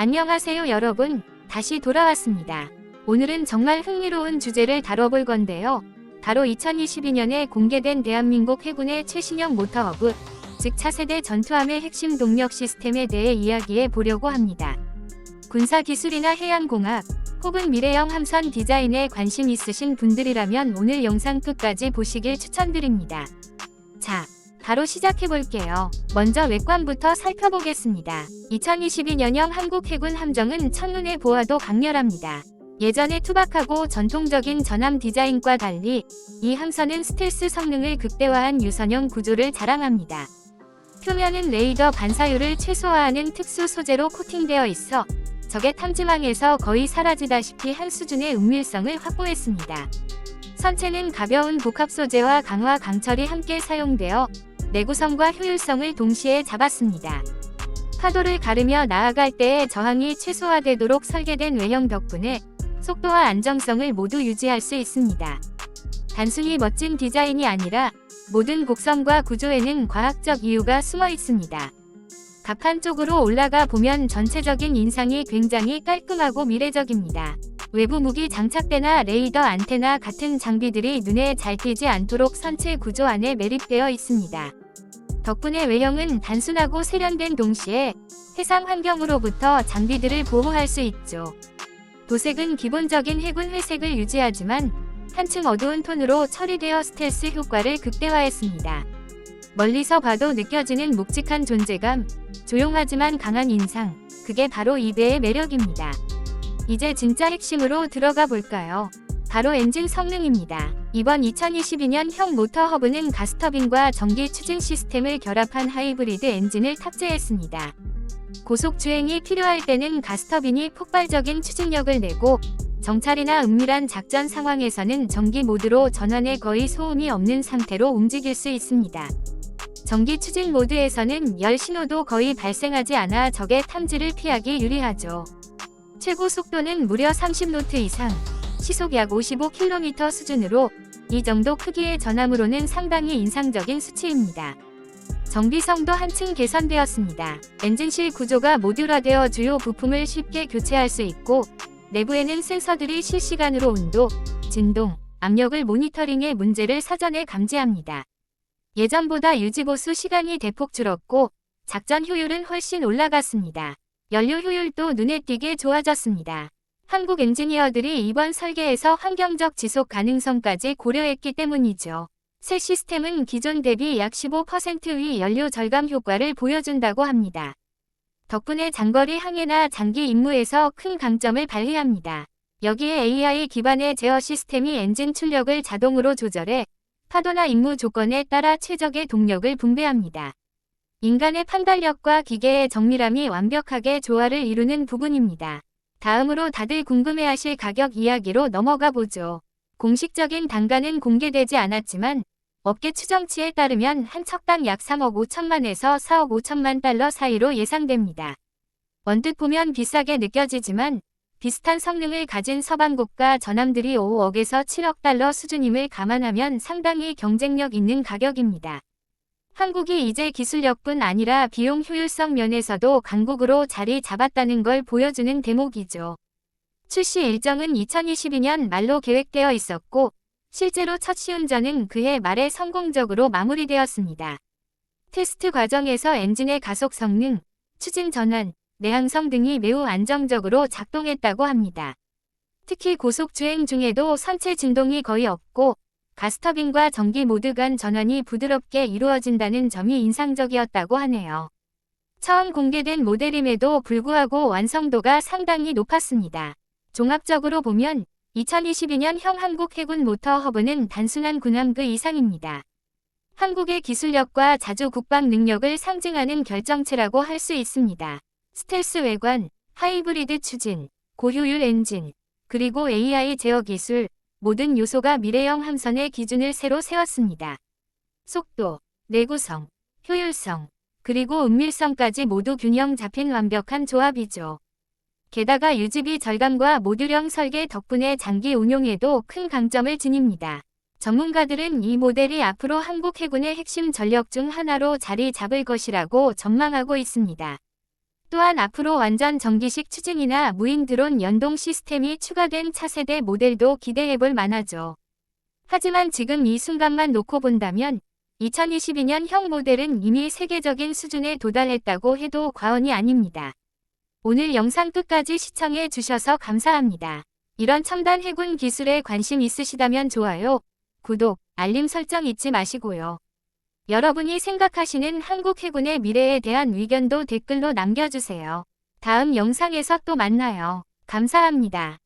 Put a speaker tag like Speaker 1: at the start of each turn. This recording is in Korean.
Speaker 1: 안녕하세요 여러분. 다시 돌아왔습니다. 오늘은 정말 흥미로운 주제를 다뤄볼 건데요. 바로 2022년에 공개된 대한민국 해군의 최신형 모터허브, 즉 차세대 전투함의 핵심 동력 시스템에 대해 이야기해 보려고 합니다. 군사기술이나 해양공학, 혹은 미래형 함선 디자인에 관심 있으신 분들이라면 오늘 영상 끝까지 보시길 추천드립니다. 자, 바로 시작해 볼게요. 먼저 외관부터 살펴보겠습니다. 2022년형 한국 해군 함정은 첫눈에 보아도 강렬합니다. 예전의 투박하고 전통적인 전함 디자인과 달리 이 함선은 스텔스 성능을 극대화한 유선형 구조를 자랑합니다. 표면은 레이더 반사율을 최소화하는 특수 소재로 코팅되어 있어 적의 탐지망에서 거의 사라지다시피 한 수준의 은밀성을 확보했습니다. 선체는 가벼운 복합 소재와 강화 강철이 함께 사용되어 내구성과 효율성을 동시에 잡았습니다. 파도를 가르며 나아갈 때의 저항이 최소화되도록 설계된 외형 덕분에 속도와 안정성을 모두 유지할 수 있습니다. 단순히 멋진 디자인이 아니라 모든 곡선과 구조에는 과학적 이유가 숨어 있습니다. 각 한쪽으로 올라가 보면 전체적인 인상이 굉장히 깔끔하고 미래적입니다. 외부 무기 장착대나 레이더 안테나 같은 장비들이 눈에 잘 띄지 않도록 선체 구조 안에 매립되어 있습니다. 덕분에 외형은 단순하고 세련된 동시에 해상 환경으로부터 장비들을 보호할 수 있죠. 도색은 기본적인 해군 회색을 유지하지만 한층 어두운 톤으로 처리되어 스텔스 효과를 극대화했습니다. 멀리서 봐도 느껴지는 묵직한 존재감, 조용하지만 강한 인상, 그게 바로 이 배의 매력입니다. 이제 진짜 핵심으로 들어가 볼까요? 바로 엔진 성능입니다. 이번 2022년 형 모터 허브는 가스터빈과 전기 추진 시스템을 결합한 하이브리드 엔진을 탑재했습니다. 고속 주행이 필요할 때는 가스터빈이 폭발적인 추진력을 내고 정찰이나 은밀한 작전 상황에서는 전기 모드로 전원에 거의 소음이 없는 상태로 움직일 수 있습니다. 전기 추진 모드에서는 열 신호도 거의 발생하지 않아 적의 탐지를 피하기 유리하죠. 최고 속도는 무려 30노트 이상, 시속 약 55km 수준으로 이 정도 크기의 전함으로는 상당히 인상적인 수치입니다. 정비성도 한층 개선되었습니다. 엔진실 구조가 모듈화되어 주요 부품을 쉽게 교체할 수 있고 내부에는 센서들이 실시간으로 온도, 진동, 압력을 모니터링해 문제를 사전에 감지합니다. 예전보다 유지보수 시간이 대폭 줄었고 작전 효율은 훨씬 올라갔습니다. 연료 효율도 눈에 띄게 좋아졌습니다. 한국 엔지니어들이 이번 설계에서 환경적 지속 가능성까지 고려했기 때문이죠. 새 시스템은 기존 대비 약 15%의 연료 절감 효과를 보여준다고 합니다. 덕분에 장거리 항해나 장기 임무에서 큰 강점을 발휘합니다. 여기에 AI 기반의 제어 시스템이 엔진 출력을 자동으로 조절해 파도나 임무 조건에 따라 최적의 동력을 분배합니다. 인간의 판단력과 기계의 정밀함이 완벽하게 조화를 이루는 부분입니다. 다음으로 다들 궁금해하실 가격 이야기로 넘어가 보죠. 공식적인 단가는 공개되지 않았지만 업계 추정치에 따르면 한 척당 약 3억 5천만에서 4억 5천만 달러 사이로 예상됩니다. 언뜻 보면 비싸게 느껴지지만 비슷한 성능을 가진 서방국가 전함들이 5억에서 7억 달러 수준임을 감안하면 상당히 경쟁력 있는 가격입니다. 한국이 이제 기술력뿐 아니라 비용 효율성 면에서도 강국으로 자리 잡았다는 걸 보여주는 대목이죠. 출시 일정은 2022년 말로 계획되어 있었고 실제로 첫 시운전은 그해 말에 성공적으로 마무리되었습니다. 테스트 과정에서 엔진의 가속 성능, 추진 전환, 내항성 등이 매우 안정적으로 작동했다고 합니다. 특히 고속 주행 중에도 선체 진동이 거의 없고 가스터빈과 전기 모드 간 전환이 부드럽게 이루어진다는 점이 인상적이었다고 하네요. 처음 공개된 모델임에도 불구하고 완성도가 상당히 높았습니다. 종합적으로 보면 2022년 형 한국 해군 모터 허브는 단순한 군함 그 이상입니다. 한국의 기술력과 자주 국방 능력을 상징하는 결정체라고 할 수 있습니다. 스텔스 외관, 하이브리드 추진, 고효율 엔진, 그리고 AI 제어 기술, 모든 요소가 미래형 함선의 기준을 새로 세웠습니다. 속도, 내구성, 효율성, 그리고 은밀성까지 모두 균형 잡힌 완벽한 조합이죠. 게다가 유지비 절감과 모듈형 설계 덕분에 장기 운용에도 큰 강점을 지닙니다. 전문가들은 이 모델이 앞으로 한국 해군의 핵심 전력 중 하나로 자리 잡을 것이라고 전망하고 있습니다. 또한 앞으로 완전 전기식 추진이나 무인 드론 연동 시스템이 추가된 차세대 모델도 기대해볼 만하죠. 하지만 지금 이 순간만 놓고 본다면 2022년형 모델은 이미 세계적인 수준에 도달했다고 해도 과언이 아닙니다. 오늘 영상 끝까지 시청해 주셔서 감사합니다. 이런 첨단 해군 기술에 관심 있으시다면 좋아요, 구독, 알림 설정 잊지 마시고요. 여러분이 생각하시는 한국 해군의 미래에 대한 의견도 댓글로 남겨주세요. 다음 영상에서 또 만나요. 감사합니다.